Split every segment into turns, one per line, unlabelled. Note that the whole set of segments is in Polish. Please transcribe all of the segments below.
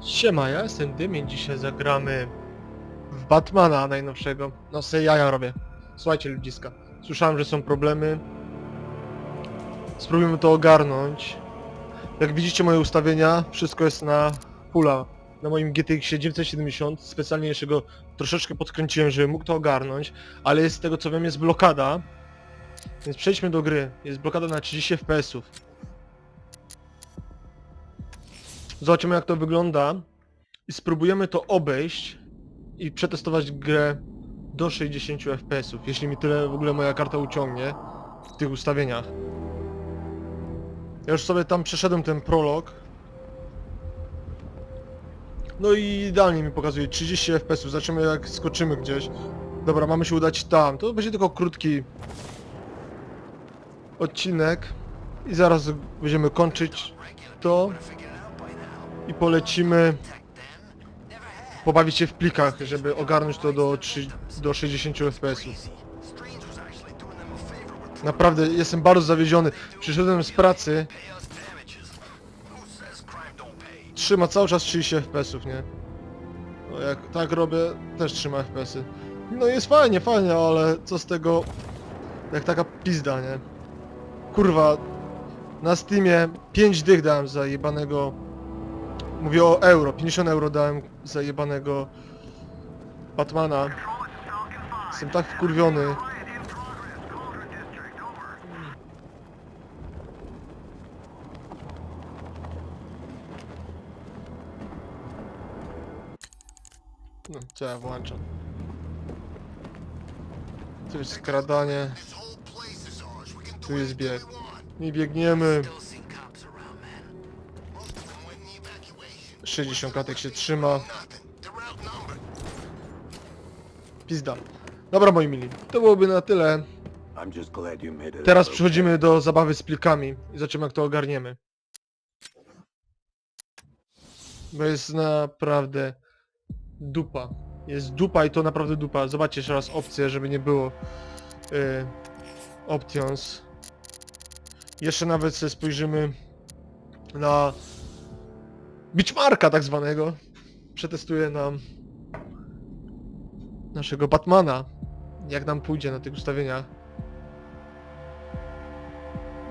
Siema, ja jestem Dymien, dzisiaj zagramy w Batmana najnowszego. No se jaja robię. Słuchajcie ludziska, słyszałem, że są problemy. Spróbujemy to ogarnąć. Jak widzicie moje ustawienia, wszystko jest na pula. Na moim GTX 970, specjalnie jeszcze go troszeczkę podkręciłem, żeby mógł to ogarnąć, ale jest z tego co wiem jest blokada. Więc przejdźmy do gry. Jest blokada na 30 FPS-ów. Zobaczymy jak to wygląda i spróbujemy to obejść i przetestować grę do 60 fps, jeśli mi tyle w ogóle moja karta uciągnie w tych ustawieniach. Ja już sobie tam przeszedłem ten prolog. No i idealnie mi pokazuje 30 fps, zobaczymy jak skoczymy gdzieś. Dobra, mamy się udać tam. To będzie tylko krótki odcinek i zaraz będziemy kończyć to i polecimy pobawić się w plikach, żeby ogarnąć to do, 3, do 60 fps. Naprawdę jestem bardzo zawiedziony. Przyszedłem z pracy. Trzyma cały czas 30 fps, nie? No jak tak robię, też trzyma fps. No jest fajnie, fajnie, ale co z tego, jak taka pizda, nie? Kurwa, na Steamie 5 dych dałem za jebanego Mówię o euro, 50 euro dałem za jebanego Batmana. Jestem tak wkurwiony. No, co ja włączam? Tu jest skradanie, tu jest bieg. I biegniemy. 60 klatek się trzyma. Pizda. Dobra moi mili, to byłoby na tyle. Teraz przechodzimy do zabawy z plikami i zobaczymy jak to ogarniemy. Bo jest naprawdę dupa. Jest dupa i to naprawdę dupa. Zobaczcie jeszcze raz opcję, żeby nie było yy, options. Jeszcze nawet sobie spojrzymy na Bitchmarka tak zwanego. Przetestuję nam naszego Batmana. Jak nam pójdzie na tych ustawieniach.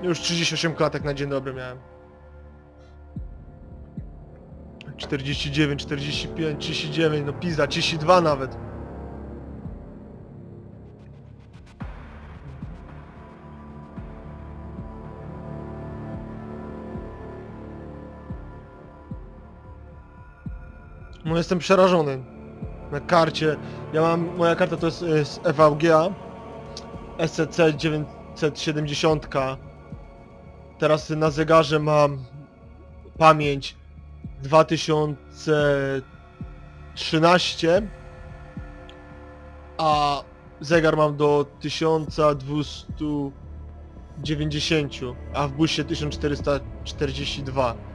Już 38 klatek na dzień dobry miałem. 49, 45, 39, no pizda, 32 nawet. No jestem przerażony. Na karcie. Ja mam. Moja karta to jest y, z EVGA. SCC 970. Teraz na zegarze mam pamięć 2013. A zegar mam do 1290, a w busie 1442.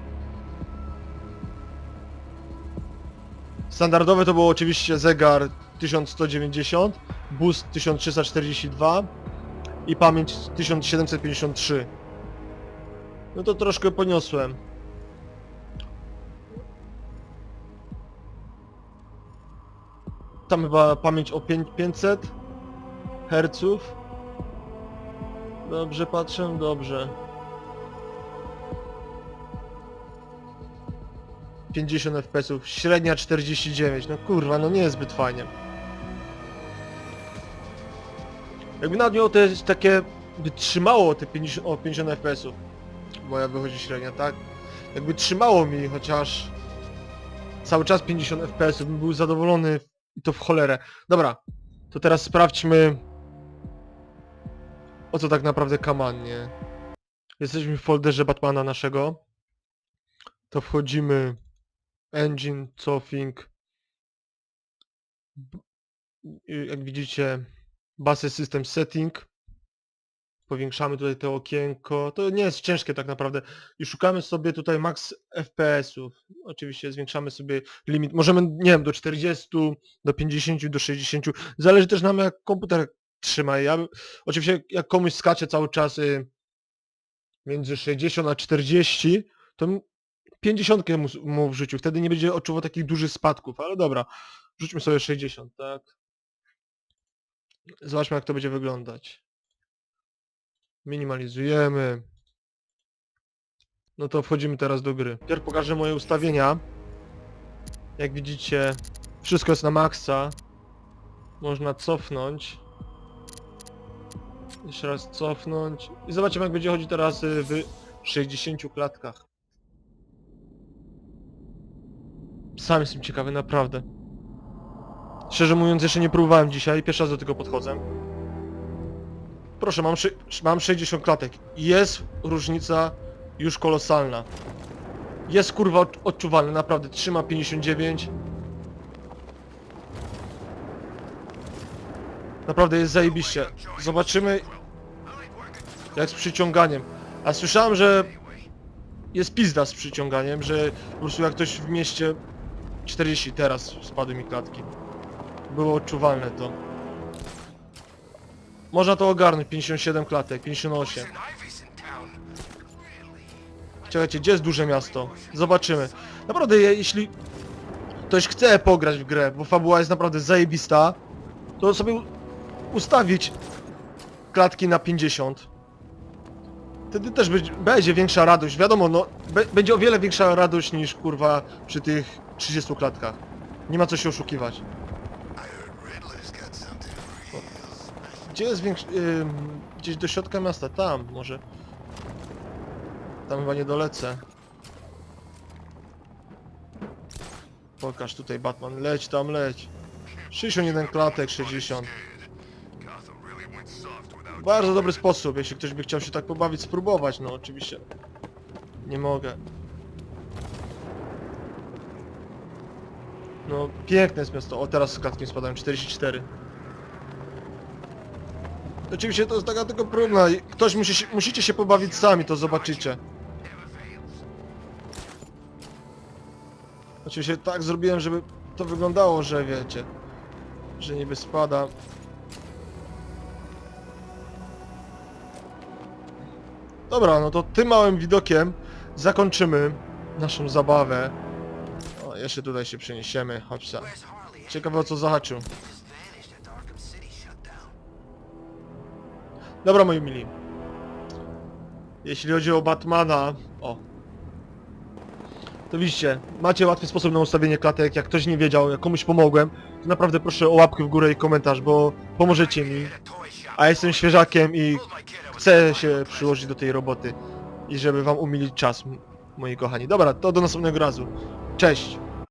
Standardowe to było oczywiście zegar 1190, bus 1342 i pamięć 1753. No to troszkę poniosłem. Tam chyba pamięć o pię- 500 herców. Dobrze patrzę, dobrze. 50 fps, średnia 49, no kurwa, no nie jest zbyt fajnie. Jakby nawet miało te takie, by trzymało te 50, o 50 fps, moja wychodzi średnia, tak? Jakby trzymało mi chociaż cały czas 50 fps, bym był zadowolony i to w cholerę. Dobra, to teraz sprawdźmy o co tak naprawdę kaman, nie? Jesteśmy w folderze Batmana naszego. To wchodzimy engine, cofing. Jak widzicie, base system setting. Powiększamy tutaj to okienko. To nie jest ciężkie tak naprawdę. I szukamy sobie tutaj max FPS-ów. Oczywiście zwiększamy sobie limit. Możemy, nie wiem, do 40, do 50, do 60. Zależy też nam jak komputer trzyma. Ja, oczywiście jak komuś skacze cały czas y, między 60 a 40, to 50 mu, mu w życiu, wtedy nie będzie odczuwał takich dużych spadków, ale dobra. Rzućmy sobie 60, tak? Zobaczmy jak to będzie wyglądać. Minimalizujemy. No to wchodzimy teraz do gry. Pierw pokażę moje ustawienia. Jak widzicie, wszystko jest na maksa. Można cofnąć. Jeszcze raz cofnąć. I zobaczymy jak będzie chodzić teraz y, w 60 klatkach. Sam jestem ciekawy, naprawdę. Szczerze mówiąc, jeszcze nie próbowałem dzisiaj, pierwszy raz do tego podchodzę. Proszę, mam, mam 60 klatek. Jest różnica już kolosalna. Jest kurwa odczuwalny, naprawdę. Trzyma 59. Naprawdę jest zajebiście. Zobaczymy jak z przyciąganiem. A słyszałem, że jest pizda z przyciąganiem, że po prostu jak ktoś w mieście 40 teraz spadły mi klatki. Było odczuwalne to. Można to ogarnąć, 57 klatek, 58. Czekajcie, gdzie jest duże miasto? Zobaczymy. Naprawdę, je- jeśli ktoś chce pograć w grę, bo fabuła jest naprawdę zajebista, to sobie ustawić klatki na 50. Wtedy też będzie, będzie większa radość. Wiadomo, no, be, będzie o wiele większa radość niż kurwa przy tych 30 klatkach. Nie ma co się oszukiwać. Gdzie jest większy... ym, gdzieś do środka miasta, tam może. Tam chyba nie dolecę. Pokaż tutaj Batman, leć tam, leć. 61 klatek, 60. Bardzo dobry sposób, jeśli ktoś by chciał się tak pobawić, spróbować, no oczywiście. Nie mogę. No, piękne jest miasto. O, teraz z klatkiem spadają 44. Oczywiście to jest taka tylko próbna. i Ktoś musi się, musicie się pobawić sami, to zobaczycie. Oczywiście tak zrobiłem, żeby to wyglądało, że wiecie, że niby spada. Dobra, no to tym małym widokiem zakończymy naszą zabawę. O, jeszcze tutaj się przeniesiemy,
Harley?
Ciekawe o co zahaczył. Dobra, moi mili. Jeśli chodzi o Batmana... O. To widzicie, macie łatwy sposób na ustawienie klatek, jak ktoś nie wiedział, jak komuś pomogłem, to naprawdę proszę o łapkę w górę i komentarz, bo pomożecie mi.
A
jestem świeżakiem i chcę się przyłożyć do tej roboty. I żeby wam umilić czas, moi kochani. Dobra, to do następnego razu. Cześć!